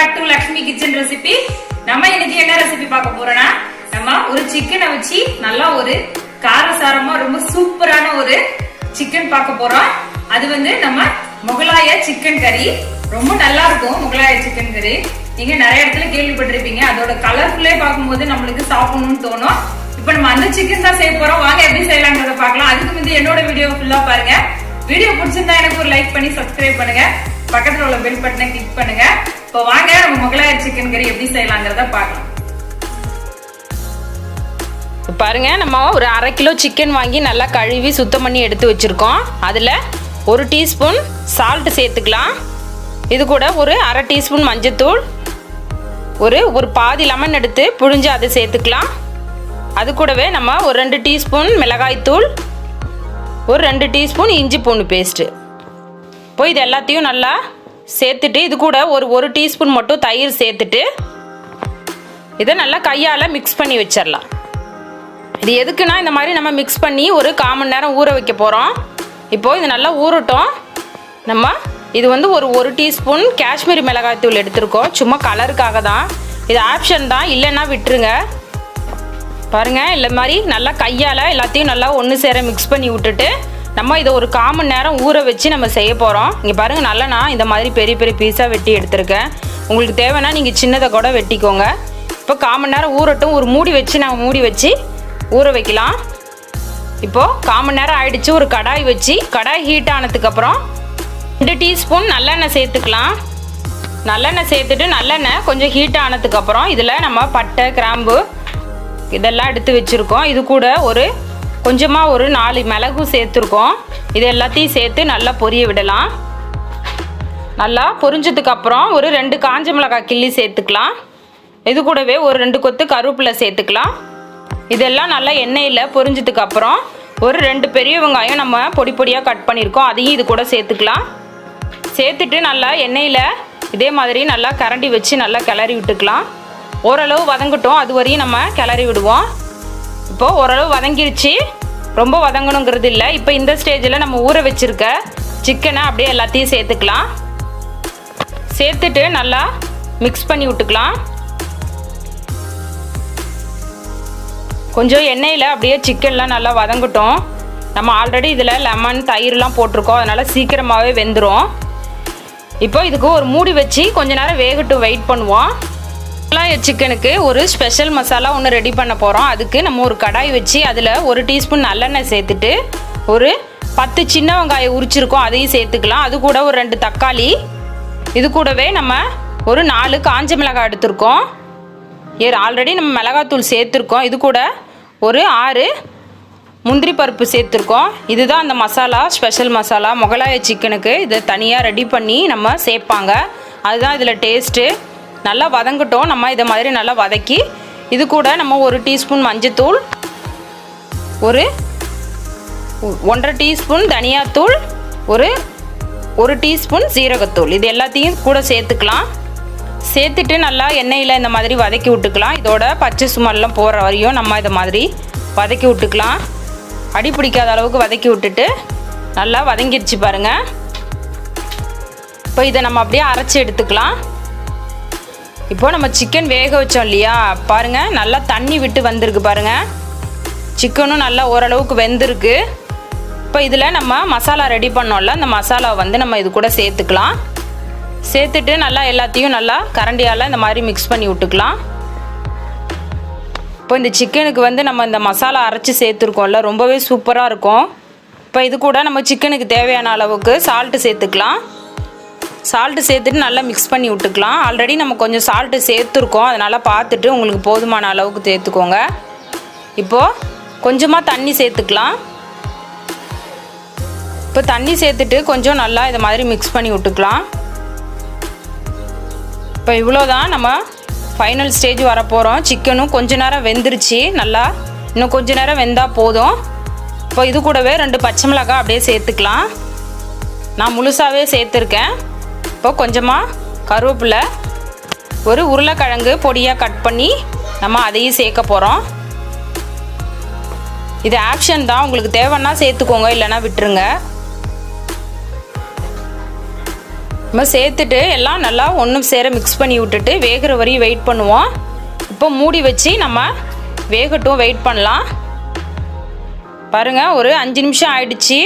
back to Lakshmi kitchen recipe நம்ம இன்னைக்கு என்ன ரெசிபி பார்க்க போறோம்னா நம்ம ஒரு சிக்கனை வச்சு நல்லா ஒரு காரசாரமா ரொம்ப சூப்பரான ஒரு சிக்கன் பார்க்க போறோம். அது வந்து நம்ம முகலாய சிக்கன் கறி ரொம்ப நல்லா இருக்கும் முகலாய சிக்கன் கறி நீங்க நிறைய இடத்துல கேள்விப்பட்டிருப்பீங்க. அதோட கலர்ஃபுல்லே பார்க்கும்போது நம்மளுக்கு சாப்பிடணும்னு தோணும். இப்போ நம்ம அந்த சிக்கன் தான் செய்ய போறோம். வாங்க எப்படி செய்யலாங்கிறத பார்க்கலாம். அதுக்கு வந்து என்னோட வீடியோ ஃபுல்லா பாருங்க. வீடியோ பிடிச்சிருந்தா எனக்கு ஒரு லைக் பண்ணி சப்ஸ்கிரைப் பண்ணுங்க. பக்கத்துல உள்ள பெல் பட்டனை கிளிக் பண்ணுங்க. இப்போ வாங்க நம்ம முகலாயர் சிக்கன் கறி எப்படி செய்யலாங்கிறத பார்க்கலாம். பாருங்க நம்ம ஒரு அரை கிலோ சிக்கன் வாங்கி நல்லா கழுவி சுத்தம் பண்ணி எடுத்து வச்சிருக்கோம். அதில் ஒரு டீஸ்பூன் சால்ட் சேர்த்துக்கலாம். இது கூட ஒரு அரை டீஸ்பூன் மஞ்சத்தூள் ஒரு ஒரு பாதி லெமன் எடுத்து புழிஞ்சு அதை சேர்த்துக்கலாம். அது கூடவே நம்ம ஒரு ரெண்டு டீஸ்பூன் மிளகாய்த்தூள் ஒரு ரெண்டு டீஸ்பூன் இஞ்சி பூண்டு பேஸ்ட்டு இப்போ இது எல்லாத்தையும் நல்லா சேர்த்துட்டு இது கூட ஒரு ஒரு டீஸ்பூன் மட்டும் தயிர் சேர்த்துட்டு இதை நல்லா கையால் மிக்ஸ் பண்ணி வச்சிடலாம் இது எதுக்குன்னா இந்த மாதிரி நம்ம மிக்ஸ் பண்ணி ஒரு கால் மணி நேரம் ஊற வைக்க போகிறோம் இப்போது இது நல்லா ஊறட்டும். நம்ம இது வந்து ஒரு ஒரு டீஸ்பூன் காஷ்மீரி மிளகாய் தூள் எடுத்திருக்கோம். சும்மா கலருக்காக தான். இது ஆப்ஷன் தான். இல்லைன்னா விட்டுருங்க. பாருங்கள் இல்லை மாதிரி நல்லா கையால் எல்லாத்தையும் நல்லா ஒன்று சேர மிக்ஸ் பண்ணி விட்டுட்டு நம்ம இதை ஒரு கால் மணி நேரம் ஊற வச்சு நம்ம செய்ய போகிறோம் இங்கே பாருங்கள் நல்லா நான் இந்த மாதிரி பெரிய பெரிய பீஸாக வெட்டி எடுத்திருக்கேன். உங்களுக்கு தேவைன்னா நீங்கள் சின்னதை கூட வெட்டிக்கோங்க. இப்போ கால் மணி நேரம் ஊறட்டும். ஒரு மூடி வச்சு நான் மூடி வச்சு ஊற வைக்கலாம். இப்போது கால் மணி நேரம் ஆயிடுச்சு. ஒரு கடாய் வச்சு கடாய் ஹீட் ஆனதுக்கப்புறம் ரெண்டு டீஸ்பூன் நல்லெண்ணெய் சேர்த்துக்கலாம். நல்லெண்ணெய் சேர்த்துட்டு நல்லெண்ணெய் கொஞ்சம் ஹீட் ஆனதுக்கப்புறம் இதில் நம்ம பட்டை கிராம்பு இதெல்லாம் எடுத்து வச்சுருக்கோம். இது கூட ஒரு கொஞ்சமாக ஒரு நாலு மிளகும் சேர்த்துருக்கோம். இது எல்லாத்தையும் சேர்த்து நல்லா பொரிய விடலாம். நல்லா பொரிஞ்சதுக்கப்புறம் ஒரு ரெண்டு காஞ்ச மிளகாய் கிள்ளி சேர்த்துக்கலாம். இது கூடவே ஒரு ரெண்டு கொத்து கருவேப்பிலை சேர்த்துக்கலாம். இதெல்லாம் நல்லா எண்ணெயில் பொரிஞ்சதுக்கு அப்புறம் ஒரு ரெண்டு பெரிய வெங்காயம் நம்ம பொடி பொடியாக கட் பண்ணியிருக்கோம். அதையும் இது கூட சேர்த்துக்கலாம். சேர்த்துட்டு நல்லா எண்ணெயில் இதே மாதிரி நல்லா கரண்டி வச்சு நல்லா கிளறி விட்டுக்கலாம். ஓரளவு வதங்கட்டும். அது வரையும் நம்ம கிளறி விடுவோம். இப்போது ஓரளவு வதங்கிருச்சு. ரொம்ப வதங்கணுங்கிறது இல்லை. இப்போ இந்த ஸ்டேஜில் நம்ம ஊற வச்சுருக்க சிக்கனை அப்படியே எல்லாத்தையும் சேர்த்துக்கலாம். சேர்த்துட்டு நல்லா மிக்ஸ் பண்ணி விட்டுக்கலாம். கொஞ்சம் எண்ணெயில் அப்படியே சிக்கன்லாம் நல்லா வதங்கட்டும். நம்ம ஆல்ரெடி இதில் லெமன் தயிர்லாம் போட்டிருக்கோம். அதனால் சீக்கிரமாகவே வெந்துடும் இப்போ இதுக்கு ஒரு மூடி வச்சு கொஞ்ச நேரம் வேகட்டும் வெயிட் பண்ணுவோம். மலாய சிக்கனுக்கு ஒரு ஸ்பெஷல் மசாலா ஒன்று ரெடி பண்ண போகிறோம் அதுக்கு நம்ம ஒரு கடாய் வச்சு அதில் ஒரு டீஸ்பூன் நல்லெண்ணெய் சேர்த்துட்டு ஒரு பத்து சின்ன வெங்காயம் உரிச்சிருக்கோம். அதையும் சேர்த்துக்கலாம். அது கூட ஒரு ரெண்டு தக்காளி. இது கூடவே நம்ம ஒரு நாலு காஞ்ச மிளகாய் எடுத்திருக்கோம். ஏ ஆல்ரெடி நம்ம மிளகாத்தூள் சேர்த்துருக்கோம். இது கூட ஒரு ஆறு முந்திரி பருப்பு சேர்த்துருக்கோம். இதுதான் அந்த மசாலா ஸ்பெஷல் மசாலா. முகலாய சிக்கனுக்கு இதை தனியாக ரெடி பண்ணி நம்ம சேர்ப்பாங்க. அதுதான் இதில் டேஸ்ட்டு. நல்லா வதங்கட்டும். நம்ம இதை மாதிரி நல்லா வதக்கி இது கூட நம்ம ஒரு டீஸ்பூன் மஞ்சத்தூள் ஒரு ஒன்றரை டீஸ்பூன் தனியாத்தூள் ஒரு ஒரு டீஸ்பூன் சீரகத்தூள். இது எல்லாத்தையும் கூட சேர்த்துக்கலாம். சேர்த்துட்டு நல்லா எண்ணெயில் இந்த மாதிரி வதக்கி விட்டுக்கலாம். இதோட பச்சை சுமல்லாம் போகிற வரையும் நம்ம இதை மாதிரி வதக்கி விட்டுக்கலாம். அடி பிடிக்காத அளவுக்கு வதக்கி விட்டுட்டு நல்லா வதங்கிடுச்சு பாருங்கள் இப்போ இதை நம்ம அப்படியே அரைச்சி எடுத்துக்கலாம். இப்போ நம்ம சிக்கன் வேக வச்சோம் இல்லையா? பாருங்கள் நல்லா தண்ணி விட்டு வந்திருக்கு பாருங்கள் சிக்கனும் நல்லா ஓரளவுக்கு வெந்திருக்கு. இப்போ இதில் நம்ம மசாலா ரெடி பண்ணோம்ல அந்த மசாலாவை வந்து நம்ம இது கூட சேர்த்துக்கலாம். சேர்த்துட்டு நல்லா எல்லாத்தையும் நல்லா கரண்டியால் இந்த மாதிரி மிக்ஸ் பண்ணி விட்டுக்கலாம். இப்போ இந்த சிக்கனுக்கு வந்து நம்ம இந்த மசாலா அரைச்சி சேர்த்துருக்கோம்ல ரொம்பவே சூப்பராக இருக்கும். இப்போ இது கூட நம்ம சிக்கனுக்கு தேவையான அளவுக்கு சால்ட்டு சேர்த்துக்கலாம். சால்ட்டு சேர்த்துட்டு நல்லா மிக்ஸ் பண்ணி விட்டுக்கலாம். ஆல்ரெடி நம்ம கொஞ்சம் சால்ட்டு சேர்த்துருக்கோம். அதனால் பார்த்துட்டு உங்களுக்கு போதுமான அளவுக்கு சேர்த்துக்கோங்க. இப்போது கொஞ்சமாக தண்ணி சேர்த்துக்கலாம். இப்போ தண்ணி சேர்த்துட்டு கொஞ்சம் நல்லா இதை மாதிரி மிக்ஸ் பண்ணி விட்டுக்கலாம். இப்போ இவ்வளோதான் நம்ம ஃபைனல் ஸ்டேஜ் வரப்போகிறோம் சிக்கனும் கொஞ்ச நேரம் வெந்துருச்சு. நல்லா இன்னும் கொஞ்ச நேரம் வெந்தால் போதும். இப்போ இது கூடவே ரெண்டு பச்சை மிளகாய் அப்படியே சேர்த்துக்கலாம். நான் முழுசாகவே சேர்த்துருக்கேன். இப்போ கொஞ்சமாக கருவேப்பிலை ஒரு உருளைக்கிழங்கு பொடியாக கட் பண்ணி நம்ம அதையும் சேர்க்க போகிறோம் இது ஆப்ஷன் தான். உங்களுக்கு தேவைன்னா சேர்த்துக்கோங்க இல்லைன்னா விட்டுருங்க. நம்ம சேர்த்துட்டு எல்லாம் நல்லா ஒன்றும் சேர மிக்ஸ் பண்ணி விட்டுட்டு வேகிற வரையும் வெயிட் பண்ணுவோம். இப்போ மூடி வச்சு நம்ம வேகட்டும் வெயிட் பண்ணலாம். பாருங்கள் ஒரு அஞ்சு நிமிஷம் ஆயிடுச்சு.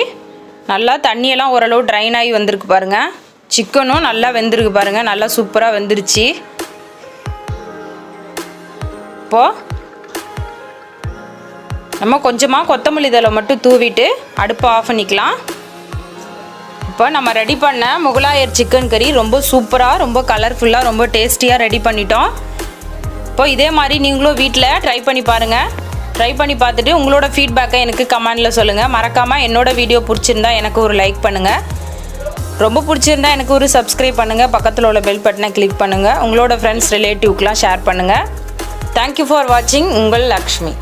நல்லா தண்ணியெல்லாம் ஓரளவு ட்ரைன் ஆகி வந்திருக்கு பாருங்கள் சிக்கனும் நல்லா வெந்திருக்கு பாருங்கள் நல்லா சூப்பராக வெந்துருச்சு. இப்போது நம்ம கொஞ்சமாக கொத்தமல்லி தலை மட்டும் தூவிட்டு அடுப்பை ஆஃப் பண்ணிக்கலாம். இப்போ நம்ம ரெடி பண்ண முகலாயர் சிக்கன் கறி ரொம்ப சூப்பராக ரொம்ப கலர்ஃபுல்லாக ரொம்ப டேஸ்டியாக ரெடி பண்ணிட்டோம். இப்போ இதே மாதிரி நீங்களும் வீட்டில் ட்ரை பண்ணி பாருங்கள் ட்ரை பண்ணி பார்த்துட்டு உங்களோட ஃபீட்பேக்கை எனக்கு கமெண்டில் சொல்லுங்கள் மறக்காமல் என்னோடய வீடியோ பிடிச்சிருந்தா எனக்கு ஒரு லைக் பண்ணுங்கள் ரொம்ப பிடிச்சிருந்தா எனக்கு ஒரு சப்ஸ்கிரைப் பண்ணுங்கள் பக்கத்தில் உள்ள பெல் பட்டனை கிளிக் பண்ணுங்கள் உங்களோட ஃப்ரெண்ட்ஸ் ரிலேட்டிவ்க்கெலாம் ஷேர் பண்ணுங்கள் தேங்க்யூ ஃபார் வாட்சிங் உங்கள் லக்ஷ்மி.